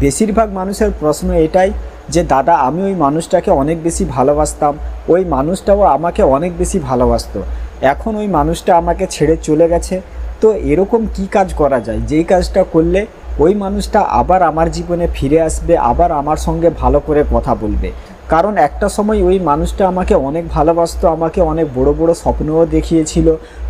বেশিরভাগ মানুষের প্রশ্ন এটাই যে, দাদা, আমি ওই মানুষটাকে অনেক বেশি ভালোবাসতাম। ওই মানুষটাও আমাকে অনেক বেশি ভালোবাসত। এখন ওই মানুষটা আমাকে ছেড়ে চলে গেছে। তো এরকম কি কাজ করা যায়? যেই কাজটা করলে ওই মানুষটা আবার আমার জীবনে ফিরে আসবে, আবার আমার সঙ্গে ভালো করে কথা বলবে। কারণ একটা সময় ওই মানুষটা আমাকে অনেক ভালোবাসতো, আমাকে অনেক বড় বড় স্বপ্নও দেখিয়েছিল,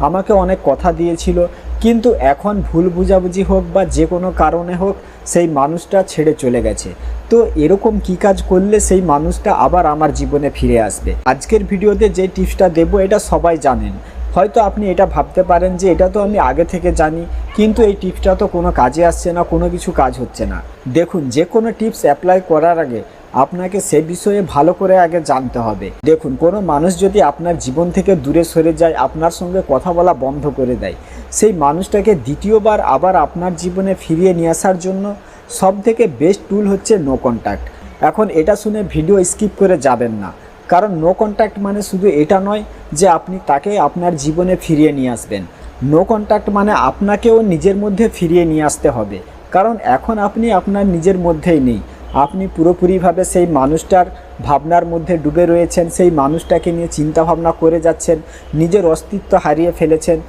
আমাকে অনেক কথা দিয়েছিল। কিন্তু এখন ভুল বুঝাবুঝি হোক বা যে কোনো কারণে হোক সেই মানুষটা ছেড়ে চলে গেছে। তো এরকম কি কাজ করলে সেই মানুষটা আবার আমার জীবনে ফিরে আসবে? আজকের ভিডিওতে যে টিপসটা দেবো এটা সবাই জানেন। হয়তো আপনি এটা ভাবতে পারেন যে এটা তো আমি আগে থেকে জানি, কিন্তু এই টিপসটা তো কোনো কাজে আসছে না, কোনো কিছু কাজ হচ্ছে না। দেখুন, যে কোনো টিপস অ্যাপ্লাই করার আগে আপনাকে সে বিষয়ে ভালো করে আগে জানতে হবে। দেখুন, কোনো মানুষ যদি আপনার জীবন থেকে দূরে সরে যায়, আপনার সঙ্গে কথা বলা বন্ধ করে দেয়। সেই মানুষটাকে দ্বিতীয়বার আবার আপনার জীবনে ফিরিয়ে নিয়ে আসার জন্য সব থেকে বেস্ট টুল হচ্ছে নো কন্ট্যাক্ট এখন এটা শুনে ভিডিও স্কিপ করে যাবেন না। কারণ নো কন্ট্যাক্ট মানে শুধু এটা নয় যে আপনি তাকে আপনার জীবনে ফিরিয়ে নিয়ে আসবেন। নো কন্ট্যাক্ট মানে আপনাকেও নিজের মধ্যে ফিরিয়ে নিয়ে আসতে হবে। কারণ এখন আপনি আপনার নিজের মধ্যেই নেই। আপনি পুরোপুরিভাবে সেই মানুষটার ভাবনার মধ্যে ডুবে রয়েছেন, সেই মানুষটাকে নিয়ে চিন্তা ভাবনা করে যাচ্ছেন, নিজের অস্তিত্ব হারিয়ে ফেলেছেন।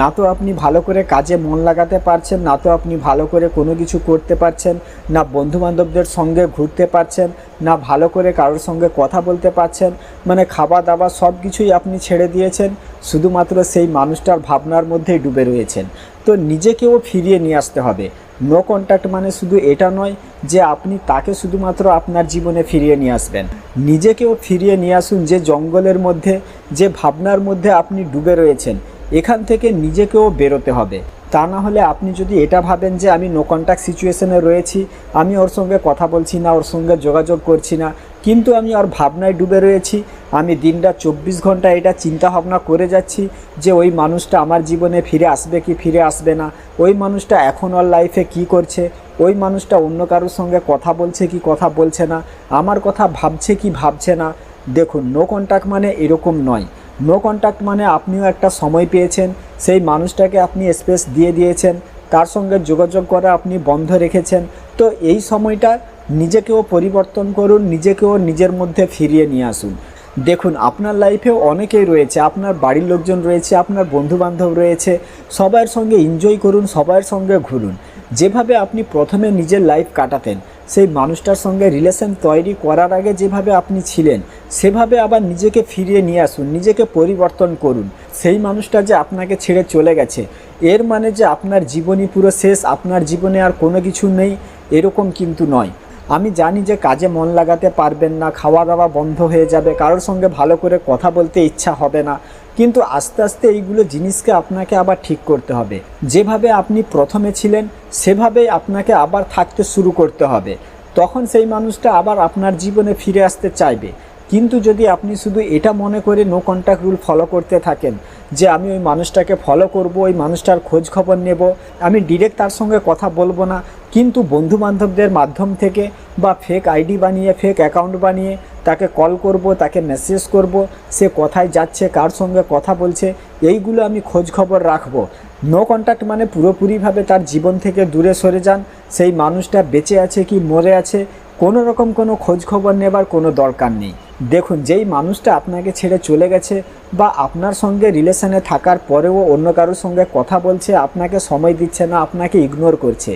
না তো আপনি ভালো করে কাজে মন লাগাতে পারছেন, না তো আপনি ভালো করে কোনো কিছু করতে পারছেন, না বন্ধুবান্ধবদের সঙ্গে ঘুরতে পারছেন, না ভালো করে কারোর সঙ্গে কথা বলতে পারছেন মানে খাওয়া দাওয়া সব কিছুই আপনি ছেড়ে দিয়েছেন, শুধুমাত্র সেই মানুষটার ভাবনার মধ্যেই ডুবে রয়েছেন। তো নিজেকেও ফিরিয়ে নিয়ে আসতে হবে। নো কন্ট্যাক্ট মানে শুধু এটা নয় যে আপনি তাকে শুধুমাত্র আপনার জীবনে ফিরিয়ে নিয়ে আসবেন। নিজেকেও ফিরিয়ে নিয়ে আসুন যে জঙ্গলের মধ্যে, যে ভাবনার মধ্যে আপনি ডুবে রয়েছেন। এখান থেকে নিজেকেও বেরোতে হবে। তা না হলে আপনি যদি এটা ভাবেন যে আমি নো কন্ট্যাক্ট সিচুয়েশনে রয়েছি, আমি ওর সঙ্গে কথা বলছি না, ওর সঙ্গে যোগাযোগ করছি না, কিন্তু আমি ওর ভাবনায় ডুবে রয়েছি আমি দিনটা চব্বিশ ঘণ্টা এটা চিন্তা ভাবনা করে যাচ্ছি যে ওই মানুষটা আমার জীবনে ফিরে আসবে কি ফিরে আসবে না। ওই মানুষটা এখন ওর লাইফে কি করছে? ওই মানুষটা অন্য কারোর সঙ্গে কথা বলছে কি কথা বলছে না? আমার কথা ভাবছে কি ভাবছে না? দেখুন নো কন্ট্যাক্ট মানে এরকম নয়। নো কন্ট্যাক্ট মানে আপনিও একটা সময় পেয়েছেন, সেই মানুষটাকে আপনি স্পেস দিয়ে দিয়েছেন, তার সঙ্গে যোগাযোগ করা আপনি বন্ধ রেখেছেন। তো এই সময়টা নিজেকেও পরিবর্তন করুন, নিজেকেও নিজের মধ্যে ফিরিয়ে নিয়ে আসুন। দেখুন, আপনার লাইফেও অনেকেই রয়েছে, আপনার বাড়ির লোকজন রয়েছে, আপনার বন্ধুবান্ধব রয়েছে, সবার সঙ্গে এনজয় করুন, সবার সঙ্গে ঘুরুন। যেভাবে আপনি প্রথমে নিজের লাইফ কাটাতেন, সেই মানুষটার সঙ্গে রিলেশন তৈরি করার আগে যেভাবে আপনি ছিলেন, সেভাবে আবার নিজেকে ফিরিয়ে নিয়ে আসুন, নিজেকে পরিবর্তন করুন। সেই মানুষটা যে আপনাকে ছেড়ে চলে গেছে, এর মানে যে আপনার জীবনই পুরো শেষ, আপনার জীবনে আর কোনো কিছু নেই, এরকম কিন্তু নয়। আমি জানি যে কাজে মন লাগাতে পারবেন না খাওয়া দাওয়া বন্ধ হয়ে যাবে, কারোর সঙ্গে ভালো করে কথা বলতে ইচ্ছা হবে না। কিন্তু আস্তে আস্তে এইগুলো জিনিসকে আপনাকে আবার ঠিক করতে হবে। যেভাবে আপনি প্রথমে ছিলেন, সেভাবেই আপনাকে আবার থাকতে শুরু করতে হবে। তখন সেই মানুষটা আবার আপনার জীবনে ফিরে আসতে চাইবে। কিন্তু যদি আপনি শুধু এটা মনে করে নো কন্ট্যাক্ট রুল ফলো করতে থাকেন, যে আমি ওই মানুষটাকে ফলো করব, ওই মানুষটার খোঁজ খবর নেব, আমি ডিরেক্ট তার সঙ্গে কথা বলব না, কিন্তু বন্ধু বান্ধবদের মাধ্যম থেকে বা ফেক আইডি বানিয়ে ফেক অ্যাকাউন্ট বানিয়ে তাকে কল করব, তাকে মেসেজ করব, সে কোথায় যাচ্ছে, কার সঙ্গে কথা বলছে, এইগুলো আমি খোঁজ খবর রাখব। নো কন্ট্যাক্ট মানে পুরোপুরিভাবে তার জীবন থেকে দূরে সরে যান, সেই মানুষটা বেঁচে আছে কি মরে আছে কোনো রকম কোনো খোঁজ খবর নেবার কোনো দরকার নেই। দেখুন, যেই মানুষটা আপনাকে ছেড়ে চলে গেছে বা আপনার সঙ্গে রিলেশনে থাকার পরেও অন্য কারোর সঙ্গে কথা বলছে, আপনাকে সময় দিচ্ছে না, আপনাকে ইগনোর করছে,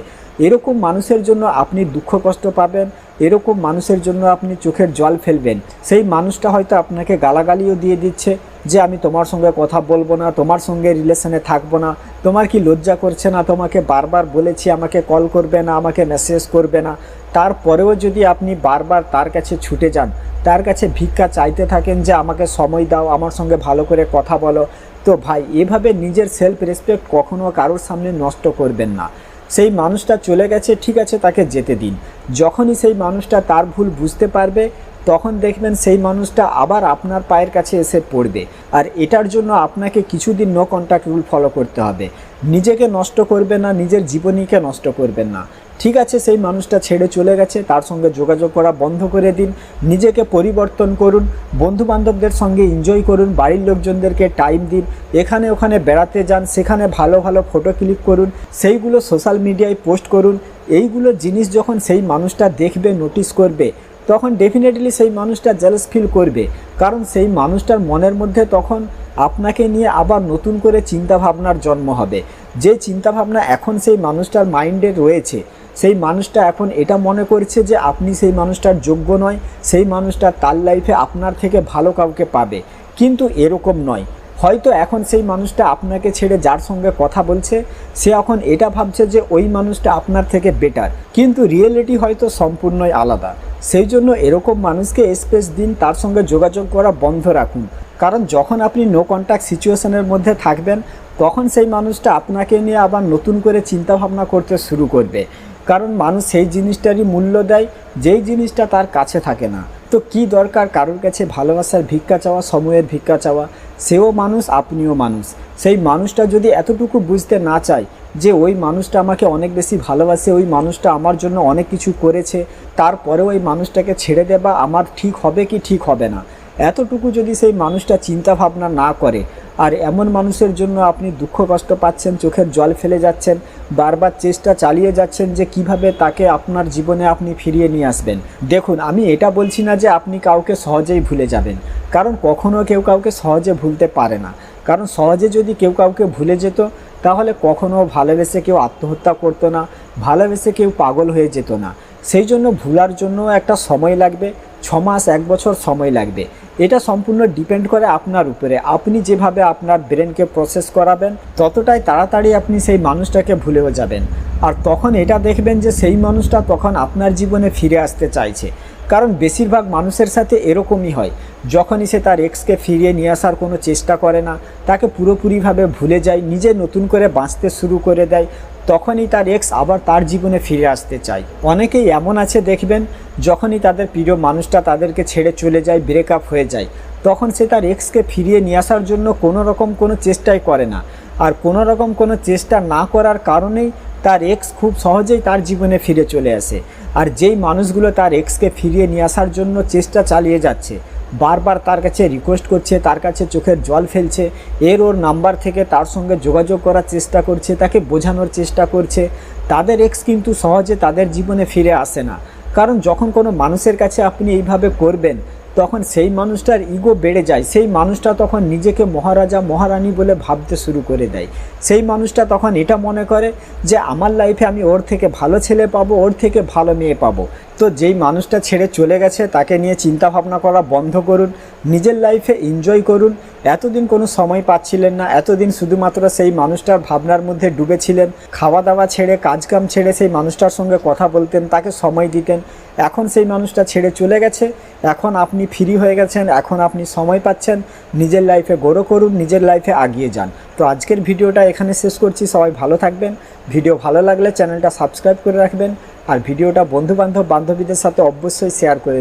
এরকম মানুষের জন্য আপনি দুঃখ কষ্ট পাবেন, এরকম মানুষের জন্য আপনি চোখের জল ফেলবেন। সেই মানুষটা হয়তো আপনাকে গালাগালিও দিয়ে দিচ্ছে যে আমি তোমার সঙ্গে কথা বলব না, তোমার সঙ্গে রিলেশনে থাকব না, তোমার কি লজ্জা করছে না, তোমাকে বারবার বলেছি, আমাকে কল করবে না, আমাকে মেসেজ করবে না। তারপরেও যদি আপনি বারবার তার কাছে ছুটে যান, তার কাছে ভিক্ষা চাইতে থাকেন যে আমাকে সময় দাও, আমার সঙ্গে ভালো করে কথা বলো, তো ভাই, এভাবে নিজের সেলফ রেসপেক্ট কখনো কারোর সামনে নষ্ট করবেন না। সেই মানুষটা চলে গেছে, ঠিক আছে, তাকে যেতে দিন। যখনই সেই মানুষটা তার ভুল বুঝতে পারবে তখন দেখবেন সেই মানুষটা আবার আপনার পায়ের কাছে এসে পড়বে। আর এটার জন্য আপনাকে কিছুদিন নো কন্ট্যাক্ট রুল ফলো করতে হবে। নিজেকে নষ্ট করবে না, নিজের জীবনীকে নষ্ট করবেন না। ঠিক আছে, সেই মানুষটা ছেড়ে চলে গেছে, তার সঙ্গে যোগাযোগ করা বন্ধ করে দিন। নিজেকে পরিবর্তন করুন বন্ধু বান্ধবদের সঙ্গে এনজয় করুন, বাড়ির লোকজনদেরকে টাইম দিন। এখানে ওখানে বেড়াতে যান, সেখানে ভালো ভালো ফটো ক্লিক করুন, সেইগুলো সোশ্যাল মিডিয়ায় পোস্ট করুন। এইগুলো জিনিস যখন সেই মানুষটা দেখবে নোটিস করবে তখন ডেফিনেটলি সেই মানুষটা জেলাস ফিল করবে। কারণ সেই মানুষটার মনের মধ্যে তখন আপনাকে নিয়ে আবার নতুন করে চিন্তা ভাবনার জন্ম হবে। যে চিন্তা ভাবনা এখন সেই মানুষটার মাইন্ডে রয়েছে, সেই মানুষটা এখন এটা মনে করছে যে আপনি সেই মানুষটার যোগ্য নয়, সেই মানুষটা তার লাইফে আপনার থেকে ভালো কাউকে পাবে। কিন্তু এরকম নয়। হয়তো এখন সেই মানুষটা আপনাকে ছেড়ে যার সঙ্গে কথা বলছে, সে এখন এটা ভাবছে যে ওই মানুষটা আপনার থেকে বেটার কিন্তু রিয়েলিটি হয়তো সম্পূর্ণই আলাদা। সেই জন্য এরকম মানুষকে স্পেস দিন, তার সঙ্গে যোগাযোগ করা বন্ধ রাখুন। কারণ যখন আপনি নো কন্ট্যাক্ট সিচুয়েশনের মধ্যে থাকবেন, তখন সেই মানুষটা আপনাকে নিয়ে আবার নতুন করে চিন্তা ভাবনা করতে শুরু করবে। কারণ মানুষ সেই জিনিসটারই মূল্য দেয়, যেই জিনিসটা তার কাছে থাকে না। তো কি দরকার কারোর কাছে ভালোবাসার ভিক্ষা চাওয়া, সময়ের ভিক্ষা চাওয়া? সেও মানুষ, আপনিও মানুষ। সেই মানুষটা যদি এতটুকু বুঝতে না চায় যে ওই মানুষটা আমাকে অনেক বেশি ভালোবাসে, ওই মানুষটা আমার জন্য অনেক কিছু করেছে, তারপরেও ওই মানুষটাকে ছেড়ে দেবা, আমার ঠিক হবে কি ঠিক হবে না? এতটুকু যদি সেই মানুষটা চিন্তা ভাবনা না করে, আর এমন মানুষের জন্য আপনি দুঃখ কষ্ট পাচ্ছেন, চোখের জল ফেলে যাচ্ছেন, বারবার চেষ্টা চালিয়ে যাচ্ছেন যে কীভাবে তাকে আপনার জীবনে আপনি ফিরিয়ে নিয়ে আসবেন। দেখুন, আমি এটা বলছি না যে আপনি কাউকে সহজেই ভুলে যাবেন। কারণ কখনও কেউ কাউকে সহজে ভুলতে পারে না। কারণ সহজে যদি কেউ কাউকে ভুলে যেত, তাহলে কখনো ভালোবেসে কেউ আত্মহত্যা করতো না, ভালোবেসে কেউ পাগল হয়ে যেত না। সেই জন্য ভুলার জন্য একটা সময় লাগবে ছ মাস এক বছর সময় লাগবে। এটা সম্পূর্ণ ডিপেন্ড করে আপনার উপরে। আপনি যেভাবে আপনার ব্রেনকে প্রসেস করাবেন, ততটাই তাড়াতাড়ি আপনি সেই মানুষটাকে ভুলেও যাবেন। আর তখন এটা দেখবেন যে সেই মানুষটা তখন আপনার জীবনে ফিরে আসতে চাইছে। কারণ বেশিরভাগ মানুষের সাথে এরকমই হয়। যখনই সে তার এক্সকে ফিরিয়ে নিয়ে আসার কোনো চেষ্টা করে না, তাকে পুরোপুরিভাবে ভুলে যায়, নিজে নতুন করে বাঁচতে শুরু করে দেয়। তখনই তার এক্স আবার তার জীবনে ফিরে আসতে চায়। অনেকেই এমন আছে দেখবেন, যখনই তাদের প্রিয় মানুষটা তাদেরকে ছেড়ে চলে যায় ব্রেকআপ হয়ে যায়, তখন সে তার এক্সকে ফিরিয়ে নিয়ে আসার জন্য কোনো রকম কোনো চেষ্টাই করে না। আর কোনো রকম কোনো চেষ্টা না করার কারণেই তার এক্স খুব সহজেই তার জীবনে ফিরে চলে আসে। আর যেই মানুষগুলো তার এক্সকে ফিরিয়ে নিয়ে আসার জন্য চেষ্টা চালিয়ে যাচ্ছে বারবার তার কাছে রিকোয়েস্ট করছে, তার কাছে চোখের জল ফেলছে, এর ওর নাম্বার থেকে তার সঙ্গে যোগাযোগ করার চেষ্টা করছে, তাকে বোঝানোর চেষ্টা করছে। তাদের এক্স কিন্তু সহজে তাদের জীবনে ফিরে আসে না। কারণ যখন কোনো মানুষের কাছে আপনি এইভাবে করবেন, তখন সেই মানুষটার ইগো বেড়ে যায়। সেই মানুষটা তখন নিজেকে মহারাজা, মহারানী বলে ভাবতে শুরু করে দেয়। সেই মানুষটা তখন এটা মনে করে যে, আমার লাইফে আমি ওর থেকে ভালো ছেলে পাবো, ওর থেকে ভালো মেয়ে পাবো। তো যেই মানুষটা ছেড়ে চলে গেছে, তাকে নিয়ে চিন্তা ভাবনা করা বন্ধ করুন, নিজের লাইফে এনজয় করুন। এতদিন কোনো সময় পাচ্ছিলেন না, এতদিন শুধুমাত্র সেই মানুষটার ভাবনার মধ্যে ডুবেছিলেন। খাওয়া দাওয়া ছেড়ে, কাজকাম ছেড়ে সেই মানুষটার সঙ্গে কথা বলতেন, তাকে সময় দিতেন। এখন সেই মানুষটা ছেড়ে চলে গেছে, এখন আপনি ফ্রি হয়ে গেছেন, এখন আপনি সময় পাচ্ছেন। নিজের লাইফে গড়ো করুন, নিজের লাইফে আগিয়ে যান। তো আজকের ভিডিওটা এখানে শেষ করছি, সবাই ভালো থাকবেন। ভিডিও ভালো লাগলে চ্যানেলটা সাবস্ক্রাইব করে রাখবেন। আর ভিডিওটা বন্ধু বান্ধব বান্ধবীদের সাথে অবশ্যই শেয়ার করে